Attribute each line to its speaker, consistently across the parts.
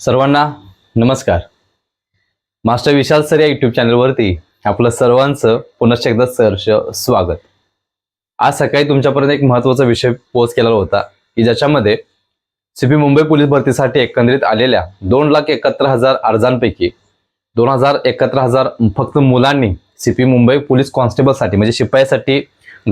Speaker 1: सर्वांना नमस्कार. Master Vishal sir या यूट्यूब चॅनलवरती आपलं सर्वांचं पुनश्च एकदा सहर्ष स्वागत. आज सकाळी तुमच्यापर्यंत एक महत्त्वाचा विषय पोस्ट केलेला होता की ज्याच्यामध्ये सीपी मुंबई पोलीस भरतीसाठी एकंदरीत आलेल्या दोन लाख एकाहत्तर हजार अर्जांपैकी दोन हजार एकाहत्तर हजार फक्त मुलांनी सीपी मुंबई पोलीस कॉन्स्टेबलसाठी म्हणजे शिपायासाठी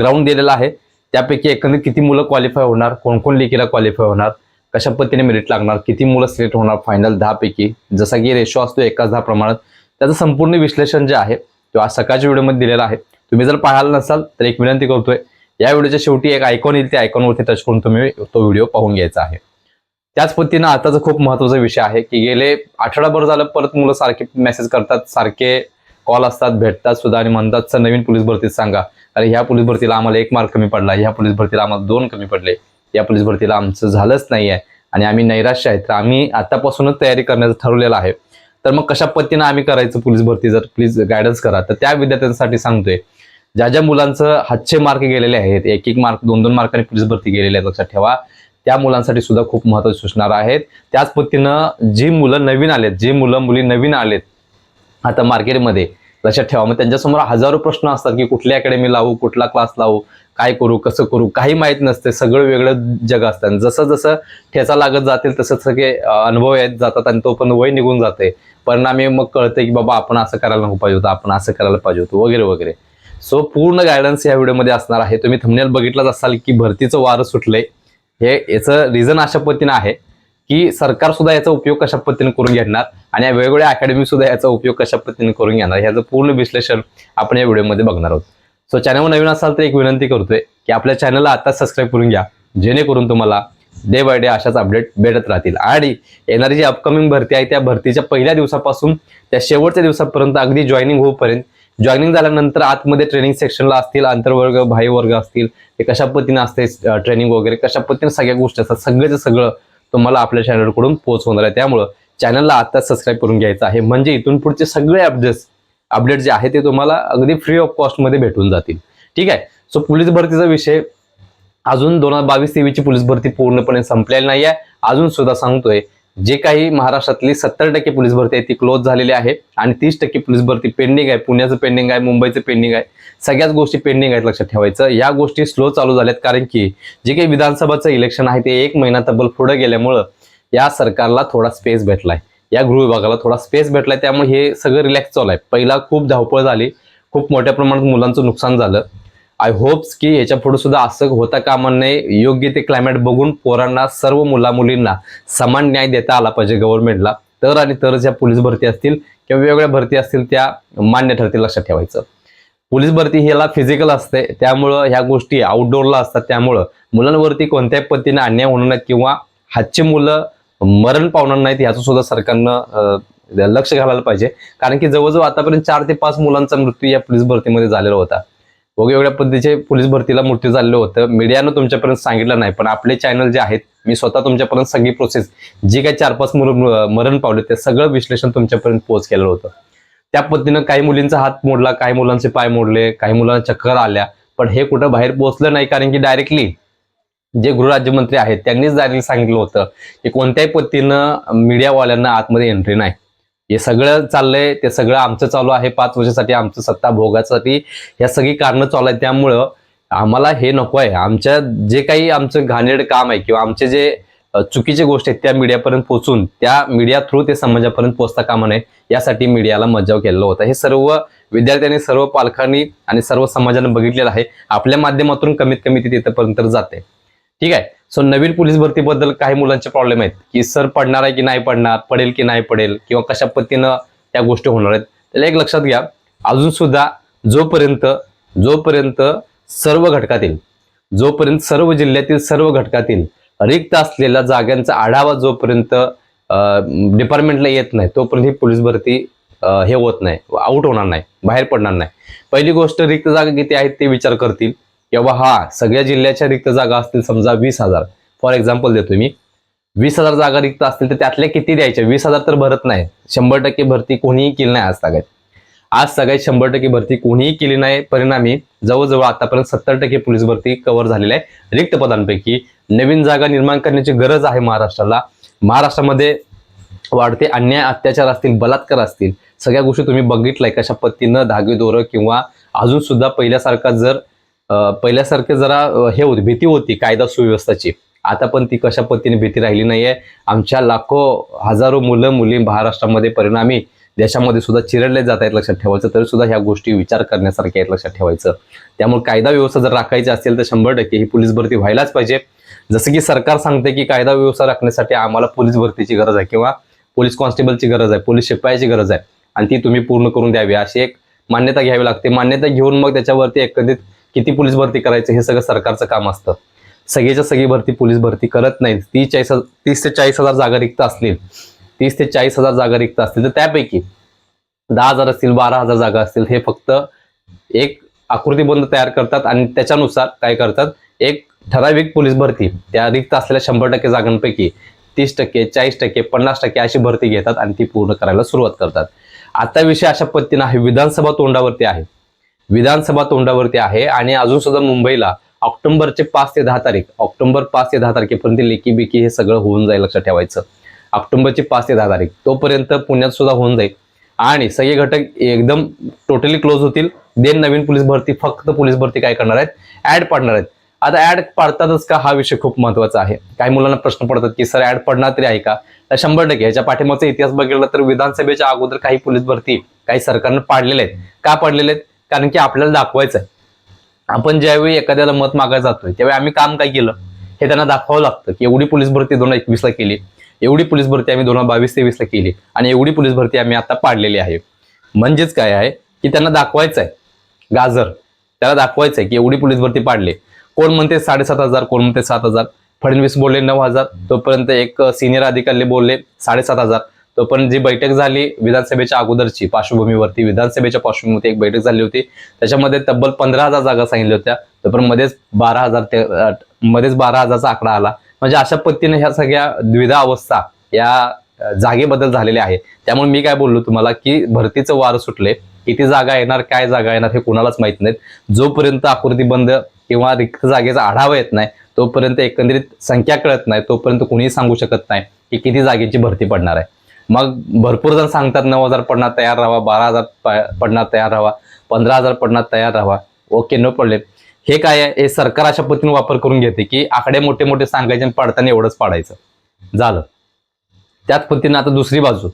Speaker 1: ग्राउंड दिलेला आहे. त्यापैकी एकंदरीत किती मुलं क्वालिफाय होणार कोण कोण लेखीला क्वालिफाय होणार कशा पद्धतीने मेरिट लागणार किती मुलं सिलेक्ट होणार फायनल दहा पैकी जसा की रेशो असतो एकाच दहा प्रमाणात त्याचं संपूर्ण विश्लेषण जे आहे तो आज सकाळच्या व्हिडिओमध्ये दिलेला आहे. तुम्ही जर पाहायला नसाल तर एक विनंती करतोय या व्हिडिओच्या शेवटी एक आयकॉन येईल त्या आयकॉनवरती टच करून तुम्ही तो व्हिडिओ पाहून घ्यायचा आहे. त्याच पद्धतीनं आताचा खूप महत्त्वाचा विषय आहे की गेले आठवडाभर झालं परत मुलं सारखे मेसेज करतात सारखे कॉल असतात भेटतात सुद्धा आणि म्हणतात सर नवीन पोलीस भरतीत सांगा. अरे ह्या पोलीस भरतीला आम्हाला एक मार्क कमी पडला ह्या पोलीस भरतीला आम्हाला दोन कमी पडले. या पोलीस भरतीला आमचं झालंच नाही आहे आणि आम्ही नैराश्य आहे. तर आम्ही आतापासूनच तयारी करण्याचं ठरवलेलं आहे. तर मग कशा पद्धतीनं आम्ही करायचं पोलीस भरती? जर प्लीज गायडन्स करा. तर त्या विद्यार्थ्यांसाठी सांगतोय. ज्या ज्या मुलांचं हातचे मार्क गेलेले आहेत एक एक मार्क दोन दोन मार्काने पोलीस भरती गेलेले आहेत लक्षात ठेवा. त्या मुलांसाठी सुद्धा खूप महत्वाची सूचना आहेत. त्याच पद्धतीनं जी मुलं नवीन आलेत जी मुलं मुली नवीन आलेत आता मार्केटमध्ये लक्षात ठेवा. मग त्यांच्यासमोर हजारो प्रश्न असतात की कुठल्या अकॅडमी लावू कुठला क्लास लावू? काय करू कसं करू काही माहीत नसते. सगळं वेगळं जग असतं. आणि जसं जसं ठेचा लागत जातील तसं सगळे अनुभव येत जातात आणि तो पण वय निघून जाते. परिणामी मग कळते की बाबा आपण असं करायला नको पाहिजे होतं आपण असं करायला पाहिजे होतं वगैरे वगैरे. सो पूर्ण गायडन्स या व्हिडिओमध्ये असणार आहे. तुम्ही थंबनेल बघितलंच असाल की भरतीचं वारं सुटलंय. हे याचं रिझन अशा पद्धतीनं आहे की सरकार सुद्धा याचा उपयोग कशा पद्धतीने करून घेणार आणि या वेगवेगळ्या अकॅडमी सुद्धा याचा उपयोग कशा पद्धतीने करून घेणार ह्याचं पूर्ण विश्लेषण आपण या व्हिडिओमध्ये बघणार आहोत. सो चॅनलवर नवीन असाल तर एक विनंती करतोय की आपल्या चॅनलला आता सबस्क्राईब करून घ्या. जेणेकरून तुम्हाला डे बाय डे अशाच अपडेट भेटत राहतील. आणि येणारी जी अपकमिंग भरती आहे त्या भरतीच्या पहिल्या दिवसापासून त्या शेवटच्या दिवसापर्यंत अगदी जॉईनिंग होईपर्यंत जॉईनिंग झाल्यानंतर आतमध्ये ट्रेनिंग सेक्शनला असतील आंतरवर्ग बाह्य वर्ग असतील ते कशा पद्धतीने असते ट्रेनिंग वगैरे कशा पद्धतीने सगळ्या गोष्टी असतात सगळ्याचं सगळं तुम्हाला आपल्या चॅनलकडून पोहोच होणार आहे. त्यामुळं चॅनलला आता सबस्क्राईब करून घ्यायचं आहे. म्हणजे इथून पुढचे सगळे अपडेट्स अपडेट जे आहे ते तुम्हाला अगदी फ्री ऑफ कॉस्टमध्ये भेटून जातील. ठीक आहे? सो पोलीस भरतीचा विषय अजून दोन हजार बावीस तेवीसची पोलीस भरती पूर्णपणे संपलेली नाही आहे. अजून सुद्धा सांगतोय जे काही महाराष्ट्रातली सत्तर टक्के पोलीस भरती आहे ती क्लोज झालेली आहे आणि तीस टक्के पोलीस भरती पेंडिंग आहे. पुण्याचं पेंडिंग आहे मुंबईचं पेंडिंग आहे. सगळ्याच गोष्टी पेंडिंग आहेत लक्षात ठेवायचं. या गोष्टी स्लो चालू झाल्यात कारण की जे काही विधानसभाचं इलेक्शन आहे ते एक महिना तब्बल पुढे गेल्यामुळं या सरकारला थोडा स्पेस भेटलाय. या गृह विभागाला थोडा स्पेस भेटलाय त्यामुळे हे सगळं रिलॅक्स चालू आहे. पहिला खूप धावपळ झाली खूप मोठ्या प्रमाणात मुलांचं नुकसान झालं. आय होप्स की याच्यापुढे सुद्धा असं होता कामा नये. योग्य ते क्लायमेट बघून पोरांना सर्व मुला मुलींना समान न्याय देता आला पाहिजे गव्हर्नमेंटला तर आणि तरच या पोलीस भरती असतील किंवा वेगवेगळ्या भरती असतील त्या मान्य ठरतील लक्षात ठेवायचं. पोलीस भरती ह्याला फिजिकल असते त्यामुळं ह्या गोष्टी आउटडोअरला असतात त्यामुळं मुलांवरती कोणत्याही पद्धतीने अन्याय होणार नाही किंवा हातची मुलं मरण पावणार नाहीत याचं सुद्धा सरकारनं लक्ष घालायला पाहिजे. कारण की जवळजवळ आतापर्यंत चार ते पाच मुलांचा मृत्यू या पोलीस भरतीमध्ये झालेला होता. वेगवेगळ्या पद्धतीचे पोलीस भरतीला मृत्यू झालेलं होतं. मीडियानं तुमच्यापर्यंत सांगितलं नाही पण आपले चॅनल जे आहेत मी स्वतः तुमच्यापर्यंत सगळी प्रोसेस जी काही चार पाच मुलं मरण पावले ते सगळं विश्लेषण तुमच्यापर्यंत पोहोच केलेलं होतं. त्या पद्धतीनं काही मुलींचा हात मोडला काही मुलांचे पाय मोडले काही मुलांना चक्कर आल्या पण हे कुठं बाहेर पोहोचलं नाही कारण की डायरेक्टली जे गृहराज्यमंत्री आहेत त्यांनीच डायरेक्टली सांगितलं होतं की कोणत्याही पद्धतीनं मीडियावाल्यांना आतमध्ये एंट्री नाही. हे सगळं चाललंय ते सगळं आमचं चालू आहे पाच वर्षासाठी आमचं सत्ता भोगासाठी. या सगळी कारणं चालू आहेत त्यामुळं आम्हाला हे नको आहे. आमच्या जे काही आमचं घाणेरड काम आहे किंवा आमचे जे चुकीचे गोष्ट आहेत त्या मीडियापर्यंत पोहोचून त्या मीडिया थ्रू ते समाजापर्यंत पोहोचता कामा नये यासाठी मीडियाला मज्जाव केलेला होता. हे सर्व विद्यार्थ्यांनी सर्व पालकांनी आणि सर्व समाजाने बघितलेलं आहे. आपल्या माध्यमातून कमीत कमी ते तिथपर्यंत जाते. ठीक आहे? सो नवीन पोलीस भरतीबद्दल काही मुलांचे प्रॉब्लेम आहेत. की सर पडणार आहे की नाही पडणार पडेल की नाही पडेल किंवा कशा पद्धतीनं त्या गोष्टी होणार आहेत. त्याला एक लक्षात घ्या. अजून सुद्धा जोपर्यंत जोपर्यंत सर्व घटकातील जोपर्यंत सर्व जिल्ह्यातील सर्व घटकातील रिक्त असलेल्या जागांचा आढावा जोपर्यंत डिपार्टमेंटला येत नाही तोपर्यंत ही पोलीस भरती हे होत नाही. आउट होणार नाही. बाहेर पडणार नाही. पहिली गोष्ट रिक्त जागा किती आहेत ते विचार करतील. किंवा हा सगळ्या जिल्ह्याच्या रिक्त जागा असतील समजा वीस हजार. फॉर एक्झाम्पल देतो मी. वीस हजार जागा रिक्त असतील तर त्यातल्या किती द्यायच्या? वीस हजार तर भरत नाही. शंभर टक्के भरती कोणीही केली नाही आज सगळ्यात. आज सगळ्यात शंभर टक्के भरती कोणीही केली नाही. परिणामी जवळजवळ आतापर्यंत सत्तर टक्के पोलीस भरती कव्हर झालेली आहे. रिक्त पदांपैकी नवीन जागा निर्माण करण्याची गरज आहे महाराष्ट्राला. महाराष्ट्रामध्ये वाढते अन्याय अत्याचार असतील बलात्कार असतील सगळ्या गोष्टी तुम्ही बघितलाय. कशा पद्धतीनं धागेदोरं किंवा अजून सुद्धा पहिल्यासारखा जर पहिल्यासारखे जरा हे होती भीती होती कायदा सुव्यवस्थाची. आता पण ती कशा पद्धतीने भीती राहिली नाहीये. आमच्या लाखो हजारो मुलं मुली महाराष्ट्रामध्ये परिणामी देशामध्ये सुद्धा चिरडले जात आहेत लक्षात ठेवायचं तरी सुद्धा ह्या गोष्टी विचार करण्यासारख्या आहेत लक्षात ठेवायचं. त्यामुळे कायदा व्यवस्था जर राखायची असेल तर शंभर टक्के ही पोलीस भरती व्हायलाच पाहिजे. जसं की सरकार सांगते की कायदा व्यवस्था राखण्यासाठी आम्हाला पोलीस भरतीची गरज आहे किंवा पोलीस कॉन्स्टेबलची गरज आहे पोलीस शिपायाची गरज आहे. आणि ती तुम्ही पूर्ण करून द्यावी. अशी एक मान्यता घ्यावी लागते. मान्यता घेऊन मग त्याच्यावरती एकंदरीत किती पोलीस भरती करायचं हे सगळं सरकारचं काम असतं. सगळीच्या सगळी भरती पोलीस भरती करत नाहीत. तीस चाळीस हजार- तीस ते चाळीस हजार जागा रिक्त असतील. तीस ते चाळीस हजार जागा रिक्त असतील. तर त्यापैकी दहा हजार असतील बारा हजार जागा असतील हे फक्त एक आकृतीबंध तयार करतात आणि त्याच्यानुसार काय करतात? एक ठराविक पोलीस भरती. त्या रिक्त असलेल्या शंभर टक्के जागांपैकी तीस टक्के चाळीस टक्के पन्नास टक्के अशी भरती घेतात आणि ती पूर्ण करायला सुरुवात करतात. आता विषय अशा पद्धतीनं आहे. विधानसभा तोंडावरती आहे. विधानसभा तोंडावरती आहे आणि अजून सुद्धा मुंबईला ऑक्टोबरचे पाच ते दहा तारीख ऑक्टोबर पाच ते दहा तारखेपर्यंत लेकी बेकी हे सगळं होऊन जाईल लक्षात ठेवायचं. ऑक्टोबरची पाच ते दहा तारीख तोपर्यंत पुण्यात सुद्धा होऊन जाईल. आणि सगळे घटक एकदम टोटली क्लोज होतील. देन नवीन पोलीस भरती फक्त पोलीस भरती काय करणार आहेत? ऍड पाडणार आहेत. आता ऍड पाडतातच का? हा विषय खूप महत्त्वाचा आहे. काही मुलांना प्रश्न पडतात की सर ऍड पडणार तरी आहे का? तर शंभर टक्के. याच्या पाठीमागचा इतिहास बघितला तर विधानसभेच्या अगोदर काही पोलीस भरती काही सरकारनं पाडलेले आहेत. का पाडलेले आहेत? कारण की आपल्याला दाखवायचं आहे आपण ज्यावेळी एखाद्याला मत मागायला जातोय त्यावेळी आम्ही काम काय केलं? हे त्यांना दाखवावं लागतं की एवढी पोलीस भरती दोन हजार एकवीसला केली एवढी पोलीस भरती आम्ही दोन हजार बावीस तेवीसला केली आणि एवढी पोलीस भरती आम्ही आता पाडलेली आहे. म्हणजेच काय आहे की त्यांना दाखवायचं आहे गाजर त्याला दाखवायचं आहे की एवढी पोलीस भरती पाडली. कोण म्हणते साडेसात हजार कोण म्हणते सात हजार? फडणवीस बोलले नऊ हजार तोपर्यंत एक सिनियर अधिकारी बोलले साडेसात हजार. पण जी बैठक झाली विधानसभेच्या अगोदरची पार्श्वभूमीवरती विधानसभेच्या पार्श्वभूमीवरती एक बैठक झाली होती. त्याच्यामध्ये तब्बल पंधरा हजार जागा सांगितल्या होत्या. पण मध्येच बारा हजार मध्येच बारा हजारचा आकडा आला. म्हणजे अशा पद्धतीने ह्या सगळ्या द्विधा अवस्था या जागेबद्दल झालेल्या आहे त्यामुळे मी काय बोललो तुम्हाला की भरतीचं वार सुटले किती जागा येणार काय जागा येणार हे कोणालाच माहीत नाहीत. जोपर्यंत आकृती बंद किंवा रिक्त जागेचा आढावा येत नाही तोपर्यंत एकंदरीत संख्या कळत नाही तोपर्यंत कोणीही सांगू शकत नाही की किती जागेची भरती पडणार आहे. मग भरपूर जण सांगतात नऊ हजार पडणार तयार राहावा बारा हजार पडणार तयार राहावा पंधरा हजार पडणार तयार राहा. ओके न पडले हे काय आहे? हे सरकार अशा पद्धतीने वापर करून घेते की आकडे मोठे मोठे सांगायचे आणि पडताना एवढंच पाडायचं. झालं. त्याच पद्धतीनं आता दुसरी बाजू.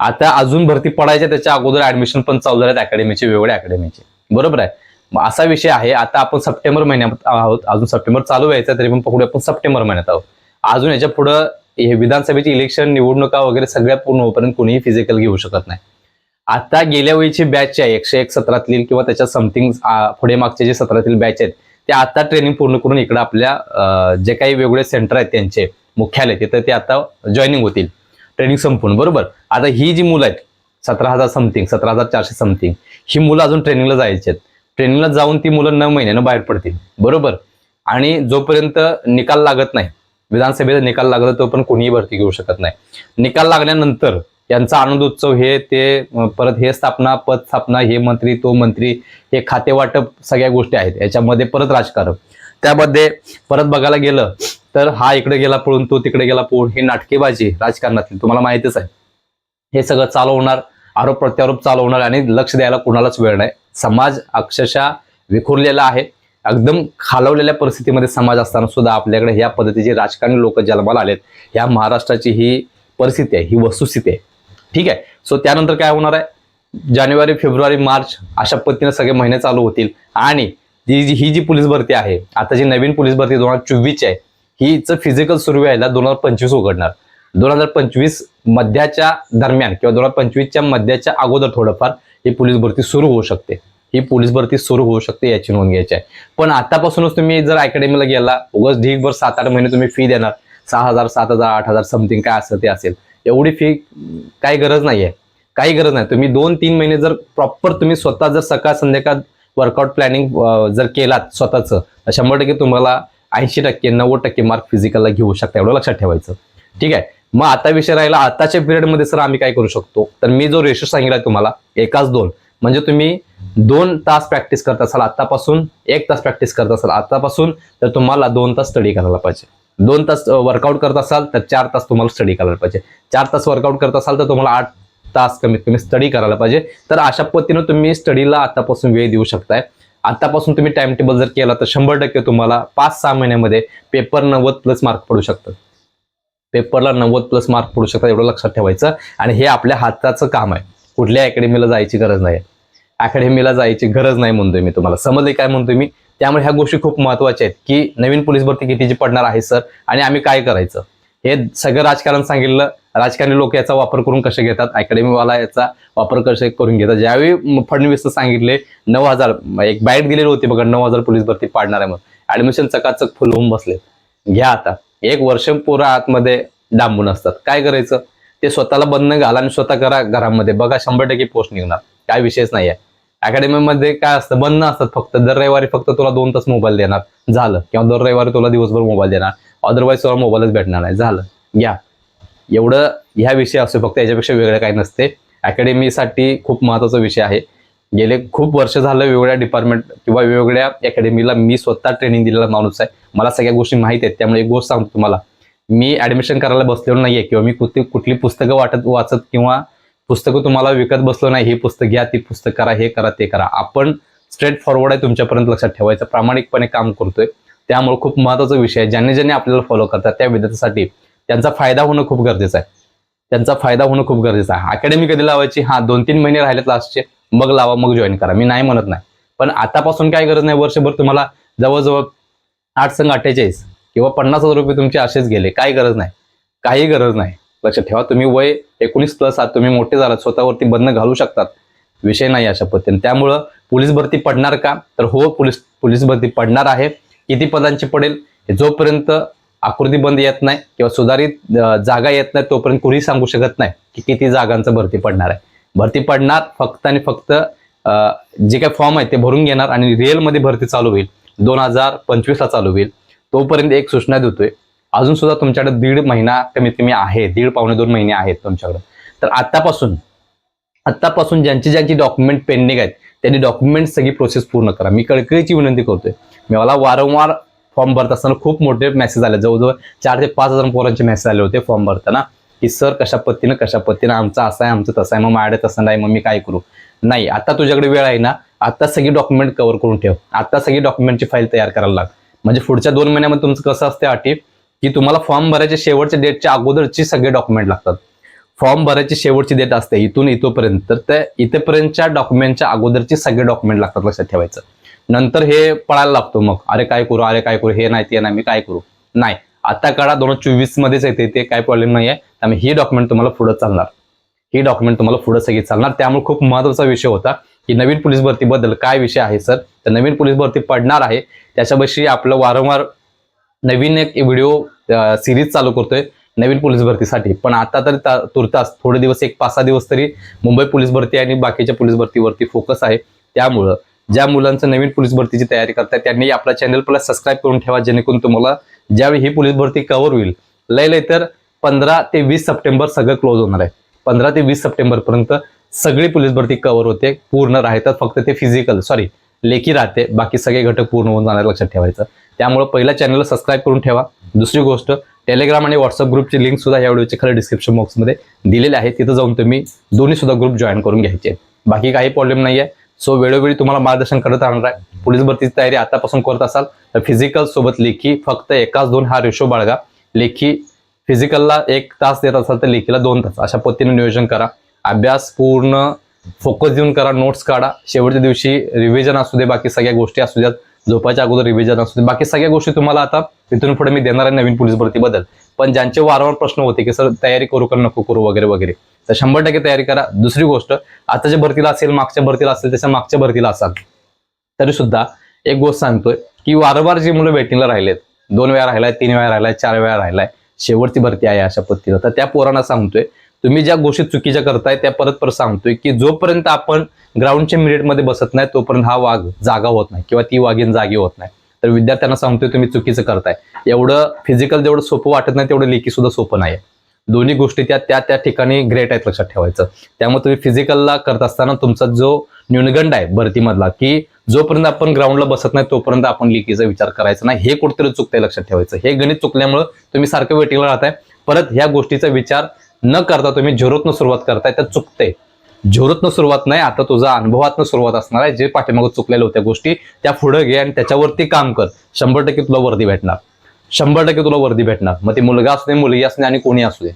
Speaker 1: आता अजून भरती पडायच्या त्याच्या अगोदर ऍडमिशन पण चालू झाल्यात अकॅडमीचे वेगवेगळ्या अकॅडमीचे बरोबर आहे? मग असा विषय आहे आता आपण सप्टेंबर महिन्यात आहोत अजून सप्टेंबर चालू व्हायचं तरी पण पकडू आपण सप्टेंबर महिन्यात आहोत. अजून याच्या पुढं हे विधानसभेची इलेक्शन निवडणुका वगैरे सगळ्या पूर्ण होईपर्यंत कोणीही फिजिकल घेऊ शकत नाही. आता गेल्या वेळीची बॅच आहे एकशे एक सत्रातील किंवा त्याच्या समथिंग पुढे मागचे जे सत्रातील बॅच आहेत ते आता ट्रेनिंग पूर्ण करून इकडे आपल्या जे काही वेगवेगळे सेंटर आहेत त्यांचे मुख्यालय तिथं ते आता जॉईनिंग होतील. ट्रेनिंग संपून बरोबर? आता ही जी मुलं आहेत सतरा हजार समथिंग सतरा हजार चारशे समथिंग ही मुलं अजून ट्रेनिंगला जायची आहेत. ट्रेनिंगला जाऊन ती मुलं नऊ महिन्यानं बाहेर पडतील बरोबर? आणि जोपर्यंत निकाल लागत नाही विधानसभेचा निकाल लागला तो पण कोणीही भरती घेऊ शकत नाही. निकाल लागल्यानंतर यांचा आनंद उत्सव हे ते परत हे स्थापना पद स्थापना हे मंत्री तो मंत्री हे खाते वाटप सगळ्या गोष्टी आहेत. याच्यामध्ये परत राजकारण. त्यामध्ये परत बघायला गेलं तर हा इकडे गेला पळून तो तिकडे गेला पळून हे नाटकेबाजी राजकारणातली. तुम्हाला माहितीच आहे. हे सगळं चालवणार आरोप प्रत्यारोप चालवणार आणि लक्ष द्यायला कुणालाच वेळ नाही. समाज अक्षरशः विखुरलेला आहे. एकदम खालवलेल्या परिस्थितीमध्ये समाज असताना सुद्धा आपल्याकडे ह्या पद्धतीचे राजकारणी लोक जन्माला आलेत. ह्या महाराष्ट्राची ही परिस्थिती आहे ही वस्तुस्थिती आहे. ठीक आहे? सो त्यानंतर काय होणार आहे? जानेवारी फेब्रुवारी मार्च अशा पद्धतीने सगळे महिने चालू होतील. आणि जी जी- ही जी पोलीस भरती आहे आता जी नवीन पोलीस भरती दोन हजार चोवीसची आहे हीचं फिजिकल सुरू व्हायला दोन हजार पंचवीस उघडणार. दोन हजार पंचवीस मध्याच्या दरम्यान किंवा दोन हजार पंचवीसच्या मध्याच्या अगोदर थोडंफार ही पोलीस भरती सुरू होऊ शकते. ही पोलीस भरती सुरू होऊ शकते याची नोंद घ्यायची आहे. पण आतापासूनच तुम्ही जर अकॅडमीला गेला उगाच ढीकभर सात आठ महिने तुम्ही फी देणार. सहा हजार सात हजार आठ हजार समथिंग काय असेल ते असेल. एवढी फी काही गरज नाही आहे काही गरज नाही. तुम्ही दोन तीन महिने जर प्रॉपर तुम्ही स्वतः जर सकाळ संध्याकाळ वर्कआउट प्लॅनिंग जर केलात स्वतःचं तर शंभर टक्के तुम्हाला ऐंशी टक्के नव्वद टक्के मार्क फिजिकलला घेऊ शकता. एवढं लक्षात ठेवायचं. ठीक आहे? मग आता विषय राहिला आताच्या पिरियडमध्ये सर आम्ही काय करू शकतो? तर मी जो रेशो सांगितला तुम्हाला एकाच दोन. म्हणजे तुम्ही दोन तास प्रॅक्टिस करत असाल आतापासून एक तास प्रॅक्टिस करत असाल आतापासून तर तुम्हाला दोन तास स्टडी करायला पाहिजे. दोन तास वर्कआउट करत असाल तर चार तास तुम्हाला स्टडी करायला पाहिजे. चार तास वर्कआउट करत असाल तर तुम्हाला आठ तास कमीत कमी स्टडी करायला पाहिजे. तर अशा पद्धतीनं तुम्ही स्टडीला आतापासून वेळ देऊ शकताय. आतापासून तुम्ही टाइम टेबल जर केला तर शंभर टक्के तुम्हाला पाच सहा महिन्यामध्ये पेपर नव्वद प्लस मार्क पडू शकतात पेपरला नव्वद प्लस मार्क पडू शकतात एवढं लक्षात ठेवायचं. आणि हे आपल्या हाताचं काम आहे. कुठल्या अकॅडमीला जायची गरज नाही अकॅडमीला जायची गरज नाही म्हणतोय मी तुम्हाला. समजले काय म्हणतोय मी? त्यामुळे ह्या गोष्टी खूप महत्त्वाच्या आहेत की नवीन पोलीस भरती कितीची पडणार आहे सर? आणि आम्ही काय करायचं? हे सगळं राजकारण सांगितलं. राजकारणी लोक याचा वापर करून कसे घेतात? अकॅडमीवाला याचा वापर कसे करून घेतात? ज्यावेळी म- फडणवीस सांगितले नऊ हजार एक बाईट दिलेली होती बघा नऊ हजार पोलीस भरती पाडणार आहे मग ऍडमिशन चकाचक फुल होऊन बसले. घ्या आता. एक वर्ष पोरं आतमध्ये डांबून असतात. काय करायचं? ते स्वतःला बंद घाला आणि स्वतः करा घरामध्ये. बघा शंभर टक्के पोस्ट निघणार. काय विषयच नाही आहे अकॅडमीमध्ये काय असतं बंद असतात फक्त. दर रविवारी फक्त तुला दोन तास मोबाईल देणार. झालं. किंवा दर रविवारी तुला दिवसभर मोबाईल देणार. अदरवाईज तुला मोबाईलच भेटणार नाही. झालं. या एवढं ह्या विषय असतो फक्त याच्यापेक्षा वेगळं काही नसते. अकॅडमीसाठी खूप महत्त्वाचा विषय आहे. गेले खूप वर्ष झालं वेगवेगळ्या डिपार्टमेंट किंवा वेगवेगळ्या अकॅडमीला मी स्वतः ट्रेनिंग दिलेला माणूस आहे. मला सगळ्या गोष्टी माहिती आहेत. त्यामुळे एक गोष्ट सांगतो तुम्हाला. मी ऍडमिशन करायला बसलेलो नाहीये किंवा मी कुठली कुठली पुस्तकं वाटत वाचत किंवा पुस्तकं तुम्हाला विकत बसलो नाही हे पुस्तक घ्या ती पुस्तक करा हे करा ते करा. आपण स्ट्रेट फॉरवर्ड आहे तुमच्यापर्यंत लक्षात ठेवायचं. प्रामाणिकपणे काम करतोय. त्यामुळे खूप महत्त्वाचा विषय आहे. ज्यांनी ज्यांनी आपल्याला फॉलो करतात त्या विद्यार्थ्यासाठी त्यांचा फायदा होणं खूप गरजेचं आहे. त्यांचा फायदा होणं खूप गरजेचं आहे. अकॅडमी कधी लावायची? हा दोन तीन महिने राहिलेत लास्टचे मग लावा मग जॉईन करा. मी नाही म्हणत नाही. पण आतापासून काय गरज नाही. वर्षभर तुम्हाला जवळजवळ आठ संघ अठ्ठेचाळीस किंवा पन्नास हजार रुपये तुमचे असेच गेले. काही गरज नाही. काही गरज नाही. लक्षात ठेवा. तुम्ही वय एकोणीस प्लस आहात तुम्ही मोठे झालात स्वतःवरती बंधन घालू शकतात. विषय नाही अशा पद्धतीने. त्यामुळं पोलीस भरती पडणार का? तर हो पोलीस पोलीस भरती पडणार आहे. किती पदांची पडेल? जोपर्यंत आकृती बंद येत नाही किंवा सुधारित जागा येत नाही तोपर्यंत कुणी सांगू शकत नाही की किती जागांचं भरती पडणार आहे. भरती पडणार फक्त आणि फक्त जे काही फॉर्म आहे ते भरून घेणार आणि रिअलमध्ये भरती चालू होईल. दोन हजार पंचवीसला चालू होईल. तोपर्यंत एक सूचना देतोय. अजून सुद्धा तुमच्याकडे दीड महिना कमीत कमी आहे दीड पावणे दोन महिने आहेत तुमच्याकडे. तर आतापासून आतापासून ज्यांची ज्यांची डॉक्युमेंट पेंडिंग आहेत त्यांनी डॉक्युमेंट सगळी प्रोसेस पूर्ण करा. मी कळकळीची विनंती करतोय. मी मला वारंवार फॉर्म भरत असताना खूप मोठे मेसेज आले. जवळजवळ चार ते पाच हजार पोरांचे मेसेज आले होते फॉर्म भरताना की सर कशा पद्धतीनं कशा पद्धतीनं आमचं असं आहे आमचं तसं आहे मग माझ्याकडे तसं नाही मग मी काय करू? नाही आता तुझ्याकडे वेळ आहे ना आता सगळी डॉक्युमेंट कव्हर करून ठेव. आता सगळी डॉक्युमेंटची फाईल तयार करायला लाग. म्हणजे पुढच्या दोन महिन्यामध्ये तुमचं कसं असते अटी की तुम्हाला फॉर्म भरायच्या शेवटच्या डेटच्या अगोदरची सगळे डॉक्युमेंट लागतात. फॉर्म भरायची शेवटची डेट असते इथून इथोपर्यंत. तर त्या इथेपर्यंतच्या डॉक्युमेंटच्या अगोदरची सगळे डॉक्युमेंट लागतात लक्षात ठेवायचं. नंतर हे पळायला लागतो मग. अरे काय करू? अरे काय करू? हे नाही ते नाही मी काय करू? नाही. आता काळा दोन हजार चोवीस मध्येच येते ते काय प्रॉब्लेम नाही आहे त्यामुळे ही डॉक्युमेंट तुम्हाला पुढे चालणार. ही डॉक्युमेंट तुम्हाला पुढे सगळी चालणार. त्यामुळे खूप महत्त्वाचा विषय होता की नवीन पोलीस भरतीबद्दल काय विषय आहे सर? तर नवीन पोलीस भरती पडणार आहे. त्याच्यापाशी आपलं वारंवार नवीन एक व्हिडिओ सिरीज चालू करतोय नवीन पोलीस भरतीसाठी. पण आता तरी तुर्तास थोडे दिवस एक पाच सहा दिवस तरी मुंबई पोलीस भरती आणि बाकीच्या पोलीस भरतीवरती फोकस आहे. त्यामुळं ज्या मुलांचं नवीन पोलीस भरतीची तयारी करताय त्यांनी आपला चॅनल प्लस सबस्क्राईब करून ठेवा जेणेकरून तुम्हाला ज्यावेळी ही पोलीस भरती कव्हर होईल लय लय तर पंधरा ते वीस सप्टेंबर सगळं क्लोज होणार आहे. पंधरा ते वीस सप्टेंबर पर्यंत सगळी पोलीस भरती कव्हर होते पूर्ण राहतात फक्त ते फिजिकल सॉरी लेखी राहते बाकी सगळे घटक पूर्ण होऊन जाणार लक्षात ठेवायचं. त्यामुळे पहिल्या चॅनलला सबस्क्राईब करून ठेवा. दुसरी गोष्ट टेलिग्राम आणि व्हॉट्सअप ग्रुपची लिंक सुद्धा या व्हिडिओच्या खाली डिस्क्रिप्शन बॉक्समध्ये दिलेले आहे. तिथं जाऊन तुम्ही दोन्ही सुद्धा ग्रुप जॉईन करून घ्यायचे. बाकी काही प्रॉब्लेम नाही आहे सो वेळोवेळी तुम्हाला मार्गदर्शन करत राहणार आहे. पोलीस भरतीची तयारी आतापासून करत असाल तर फिजिकल सोबत लेखी फक्त एकाच दोन हा रेशो बाळगा. लेखी फिजिकलला एक तास देत असाल तर लेखीला दोन तास. अशा पद्धतीने नियोजन करा. अभ्यास पूर्ण फोकस देऊन करा. नोट्स काढा. शेवटच्या दिवशी रिव्हिजन असू दे बाकी सगळ्या गोष्टी असू द्यात. झोपायच्या अगोदर रिव्हिजन असू दे. बाकी सगळ्या गोष्टी तुम्हाला आता इथून पुढे मी देणार आहे नवीन पोलीस भरतीबद्दल पण ज्यांचे वारंवार प्रश्न होते की सर तयारी करू का नको करू वगैरे वगैरे. तर शंभर टक्के तयारी करा. दुसरी गोष्ट आताच्या भरतीला असेल मागच्या भरतीला असेल त्याच्या मागच्या भरतीला असाल. तरी सुद्धा एक गोष्ट सांगतोय की वारंवार जी मुलं वेटिंगला राहिलेत दोन वेळा राहिलाय तीन वेळा राहिलाय चार वेळा राहिलाय शेवटची भरती आहे अशा पद्धतीनं. तर त्या पोरांना सांगतोय तुम्ही ज्या गोष्टी चुकीच्या करताय त्या परत परत सांगतोय की जोपर्यंत आपण ग्राउंडच्या मिनिटमध्ये बसत नाही तोपर्यंत हा वाघ जागा होत नाही किंवा ती वाघीन जागी होत नाही. तर विद्यार्थ्यांना सांगतोय तुम्ही चुकीचं करताय. एवढं फिजिकल जेवढं सोपं वाटत नाही तेवढं लेखी सुद्धा सोपं नाही दोन्ही गोष्टी त्या त्या त्या ठिकाणी ग्रेट आहेत लक्षात ठेवायचं. त्यामुळे तुम्ही फिजिकलला करत असताना तुमचा जो न्यूनगंड आहे भरतीमधला की जोपर्यंत आपण ग्राउंडला बसत नाही तोपर्यंत आपण लिकीचा विचार करायचा नाही. हे कुठेतरी चुकतंय लक्षात ठेवायचं. हे गणित चुकल्यामुळे तुम्ही सारखं वेटिंगला राहताय. परत ह्या गोष्टीचा विचार न करता तुम्ही झिरोतनं सुरुवात करताय तर चुकते. झिरोतनं सुरुवात नाही आता तुझा अनुभवातनं सुरुवात असणार आहे. जे पाठीमागं चुकलेल्या होत्या गोष्टी त्या पुढे घे आणि त्याच्यावरती काम कर. शंभर टक्के तुला वर्दी भेटणार. शंभर टक्के तुला वर्दी भेटणार. मग ती मुलगा असू दे मुलगी असणे आणि कोणी असू दे.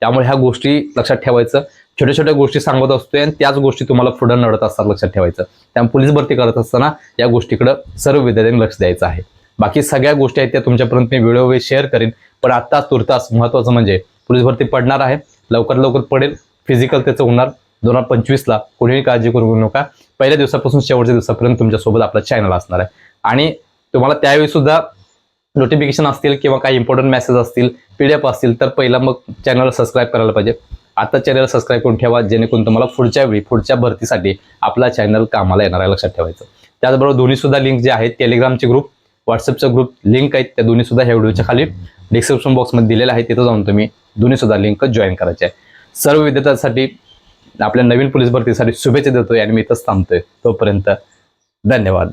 Speaker 1: त्यामुळे ह्या गोष्टी लक्षात ठेवायचं. छोट्या छोट्या गोष्टी सांगत असतोय आणि त्याच गोष्टी तुम्हाला पुढे नडत असतात लक्षात ठेवायचं. त्यामुळे पोलीस भरती करत असताना या गोष्टीकडे सर्व विद्यार्थ्यांनी लक्ष द्यायचं आहे. बाकी सगळ्या गोष्टी आहेत त्या तुमच्यापर्यंत मी वेळोवेळी शेअर करेन. पण आता तुर्तास महत्वाचं म्हणजे पोलीस भरती पडणार आहे. लवकर लवकर पडेल. फिजिकल त्याचं होणार. दोन हजार पंचवीसला कोणीही काळजी करू नका. पहिल्या दिवसापासून शेवटच्या दिवसापर्यंत तुमच्यासोबत आपला चॅनल असणार आहे. आणि तुम्हाला त्यावेळी सुद्धा नोटिफिकेशन असतील किंवा काही इम्पॉर्टंट मेसेज असतील पीडीएफ असतील तर पहिला मग चॅनल सबस्क्राईब करायला पाहिजे. आता चॅनल सबस्क्राईब करून ठेवा जेणेकरून तुम्हाला पुढच्या वेळी पुढच्या भरतीसाठी आपला चॅनल कामाला येणार आहे लक्षात ठेवायचं. त्याचबरोबर दोन्ही सुद्धा लिंक जे आहेत टेलिग्रामचे ग्रुप व्हॉट्सअपचा ग्रुप लिंक आहेत त्या दोन्ही सुद्धा ह्या व्हिडिओच्या खाली. डिस्क्रिप्शन बॉक्समध्ये दिलेला आहे तिथं जाऊन तुम्ही दोन्हीसुद्धा लिंक जॉईन करायचे आहे. सर्व विद्यार्थ्यांसाठी आपल्या नवीन पोलीस भरतीसाठी शुभेच्छा देतोय आणि मी इथंच थांबतोय. तोपर्यंत धन्यवाद.